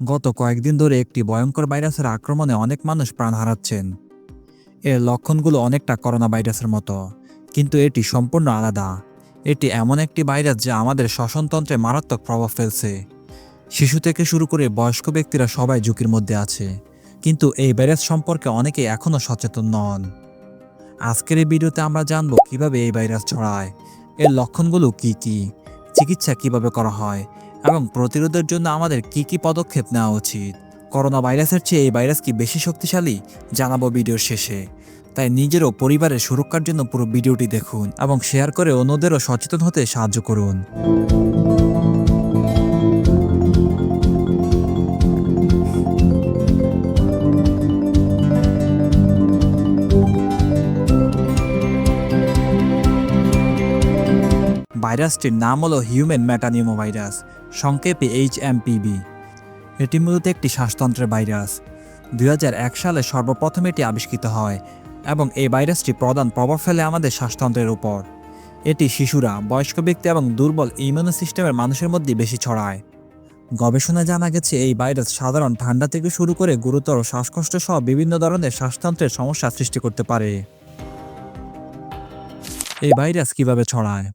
গত কয়েকদিন ধরে একটি ভয়ঙ্কর ভাইরাসের আক্রমণে অনেক মানুষ প্রাণ হারাচ্ছেন। এর লক্ষণগুলো অনেকটা করোনা ভাইরাসের মতো, কিন্তু এটি সম্পূর্ণ আলাদা। এটি এমন একটি ভাইরাস যা আমাদের শ্বসনতন্ত্রে মারাত্মক প্রভাব ফেলছে। শিশু থেকে শুরু করে বয়স্ক ব্যক্তিরা সবাই ঝুঁকির মধ্যে আছে, কিন্তু এই ভাইরাস সম্পর্কে অনেকেই এখনও সচেতন নন। আজকের এই ভিডিওতে আমরা জানব কীভাবে এই ভাইরাস ছড়ায়, এর লক্ষণগুলো কি কি, চিকিৎসা কীভাবে করা হয় এবং প্রতিরোধের জন্য আমাদের কি কি পদক্ষেপ নেওয়া উচিত? করোনা ভাইরাসের চেয়ে এই ভাইরাস কি বেশি শক্তিশালী? জানাব ভিডিওর শেষে। তাই নিজেরও পরিবারের সুরক্ষার জন্য পুরো ভিডিওটি দেখুন এবং শেয়ার করে অন্যদেরও সচেতন হতে সাহায্য করুন। ভাইরাসটির নাম হলো হিউম্যান ম্যাটানিউমো ভাইরাস সংক্ষেপে এইচ এটি মূলত একটি শ্বাসতন্ত্রের ভাইরাস। দুই হাজার এক সালে সর্বপ্রথম এটি আবিষ্কৃত হয় এবং এই ভাইরাসটি প্রধান প্রভাব ফেলে আমাদের শ্বাসতন্ত্রের উপর। এটি শিশুরা, বয়স্ক ব্যক্তি এবং দুর্বল ইমিউনো সিস্টেমের মানুষের মধ্যে বেশি ছড়ায়। গবেষণায় জানা গেছে, এই ভাইরাস সাধারণ ঠান্ডা থেকে শুরু করে গুরুতর শ্বাসকষ্ট সহ বিভিন্ন ধরনের শ্বাসতন্ত্রের সমস্যা সৃষ্টি করতে পারে। এই ভাইরাস কীভাবে ছড়ায়?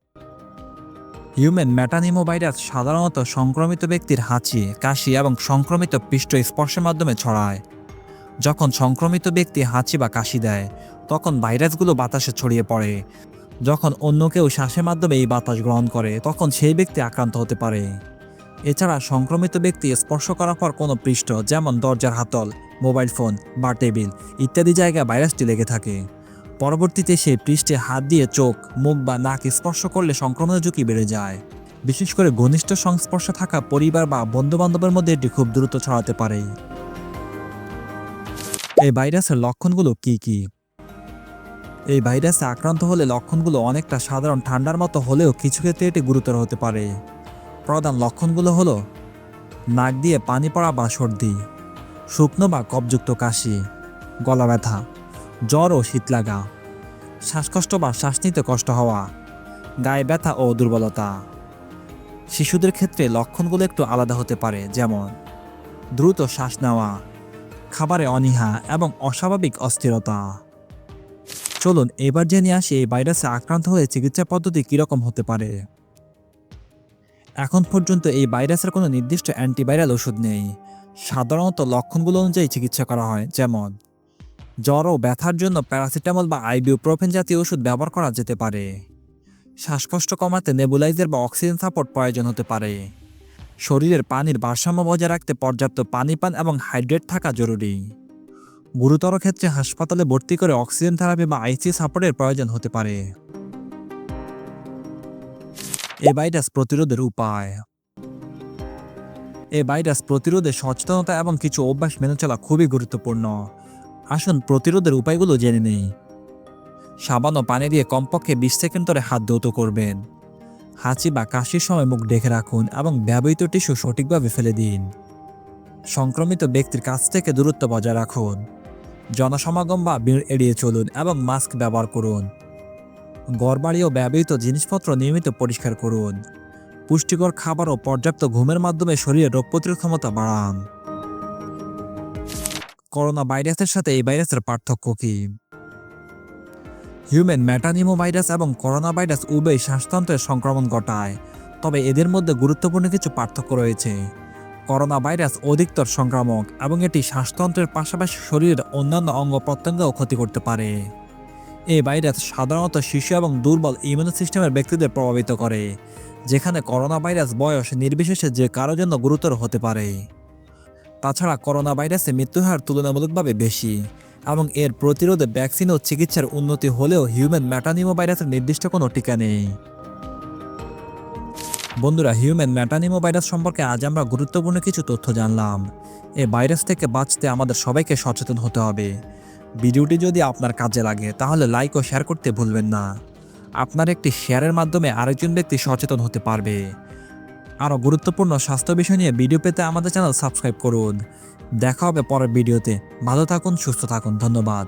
হিউম্যান ম্যাটানিমো ভাইরাস সাধারণত সংক্রমিত ব্যক্তির হাঁচি, কাশি এবং সংক্রমিত পৃষ্ঠ স্পর্শের মাধ্যমে ছড়ায়। যখন সংক্রমিত ব্যক্তি হাঁচি বা কাশি দেয়, তখন ভাইরাসগুলো বাতাসে ছড়িয়ে পড়ে। যখন অন্য কেউ শ্বাসের মাধ্যমে এই বাতাস গ্রহণ করে, তখন সেই ব্যক্তি আক্রান্ত হতে পারে। এছাড়া সংক্রমিত ব্যক্তি স্পর্শ করার পর কোনো পৃষ্ঠ, যেমন দরজার হাতল, মোবাইল ফোন বা টেবিল ইত্যাদি জায়গায় ভাইরাসটি লেগে থাকে। পরবর্তীতে সেই পৃষ্ঠে হাত দিয়ে চোখ, মুখ বা নাক স্পর্শ করলে সংক্রমণের ঝুঁকি বেড়ে যায়। বিশেষ করে ঘনিষ্ঠ সংস্পর্শে থাকা পরিবার বা বন্ধু বান্ধবের মধ্যে এটি খুব দ্রুত ছড়াতে পারে। এই ভাইরাসের লক্ষণগুলো কি কি? এই ভাইরাসে আক্রান্ত হলে লক্ষণগুলো অনেকটা সাধারণ ঠান্ডার মতো হলেও কিছু ক্ষেত্রে এটি গুরুতর হতে পারে। প্রধান লক্ষণগুলো হলো নাক দিয়ে পানি পড়া বা সর্দি, শুকনো বা কপযুক্ত কাশি, গলা ব্যথা জ্বর ও শীত লাগা। শ্বাসকষ্ট বা শ্বাস নিতে কষ্ট হওয়া, গায়ে ব্যথা ও দুর্বলতা। শিশুদের ক্ষেত্রে লক্ষণগুলো একটু আলাদা হতে পারে, যেমন দ্রুত শ্বাস নেওয়া, খাবারে অনীহা এবং অস্বাভাবিক অস্থিরতা। চলুন, এবার জেনে আসি এই ভাইরাসে আক্রান্ত হয়ে চিকিৎসা পদ্ধতি কীরকম হতে পারে। এখন পর্যন্ত এই ভাইরাসের কোনো নির্দিষ্ট অ্যান্টিভাইরাল ওষুধ নেই। সাধারণত লক্ষণগুলো অনুযায়ী চিকিৎসা করা হয়, যেমন জ্বর ও ব্যথার জন্য প্যারাসিটামল বা আইবিউপ্রোফেন জাতীয় ওষুধ ব্যবহার করা যেতে পারে। শ্বাসকষ্ট কমাতে নেবুলাইজার বা অক্সিজেন সাপোর্ট প্রয়োজন হতে পারে। শরীরের পানির ভারসাম্য বজায় রাখতে পর্যাপ্ত পানি পান এবং হাইড্রেট থাকা জরুরি। গুরুতর ক্ষেত্রে হাসপাতালে ভর্তি করে অক্সিজেন থেরাপি বা আইসি সাপোর্টের প্রয়োজন হতে পারে। এ ভাইরাস প্রতিরোধের উপায়। এ ভাইরাস প্রতিরোধে সচেতনতা এবং কিছু অভ্যাস মেনে চলা খুবই গুরুত্বপূর্ণ। আসুন, প্রতিরোধের উপায়গুলো জেনে নেই। সাবান ও পানি দিয়ে কমপক্ষে বিশ সেকেন্ড ধরে হাত ধৌত করবেন। হাঁচি বা কাশির সময় মুখ ঢেকে রাখুন এবং ব্যবহৃত টিস্যু সঠিকভাবে ফেলে দিন। সংক্রমিত ব্যক্তির কাছ থেকে দূরত্ব বজায় রাখুন। জনসমাগম বা ভিড় এড়িয়ে চলুন এবং মাস্ক ব্যবহার করুন। গড়বাড়ি ও ব্যবহৃত জিনিসপত্র নিয়মিত পরিষ্কার করুন। পুষ্টিকর খাবার ও পর্যাপ্ত ঘুমের মাধ্যমে শরীরে রোগ প্রতিরোধ ক্ষমতা বাড়ান। করোনা ভাইরাসের সাথে এই ভাইরাসের পার্থক্য কি? হিউম্যান ম্যাটানিমো ভাইরাস এবং করোনা ভাইরাস উভয় শ্বাসতন্ত্রের সংক্রমণ ঘটায়, তবে এদের মধ্যে গুরুত্বপূর্ণ কিছু পার্থক্য রয়েছে। করোনা ভাইরাস অধিকতর সংক্রামক এবং এটি শ্বাসতন্ত্রের পাশাপাশি শরীরের অন্যান্য অঙ্গ প্রত্যঙ্গও ক্ষতি করতে পারে। এই ভাইরাস সাধারণত শিশু এবং দুর্বল ইমিউন সিস্টেমের ব্যক্তিদের প্রভাবিত করে, যেখানে করোনা ভাইরাস বয়স নির্বিশেষে যে কারও জন্য গুরুতর হতে পারে। তাছাড়া করোনা ভাইরাসে মৃত্যুহার তুলনামূলকভাবে বেশি এবং এর প্রতিরোধে ভ্যাকসিন ও চিকিৎসার উন্নতি হলেও হিউম্যান ম্যাটানিমো ভাইরাসের নির্দিষ্ট কোনো টিকা নেই। বন্ধুরা হিউম্যান ম্যাটানিমো ভাইরাস সম্পর্কে আজ আমরা গুরুত্বপূর্ণ কিছু তথ্য জানলাম। এ ভাইরাস থেকে বাঁচতে আমাদের সবাইকে সচেতন হতে হবে। ভিডিওটি যদি আপনার কাজে লাগে, তাহলে লাইক ও শেয়ার করতে ভুলবেন না। আপনার একটি শেয়ারের মাধ্যমে আরেকজন ব্যক্তি সচেতন হতে পারবে। আরও গুরুত্বপূর্ণ স্বাস্থ্য বিষয় নিয়ে ভিডিও পেতে আমাদের চ্যানেল সাবস্ক্রাইব করুন। দেখা হবে পরের ভিডিওতে। ভালো থাকুন, সুস্থ থাকুন। ধন্যবাদ।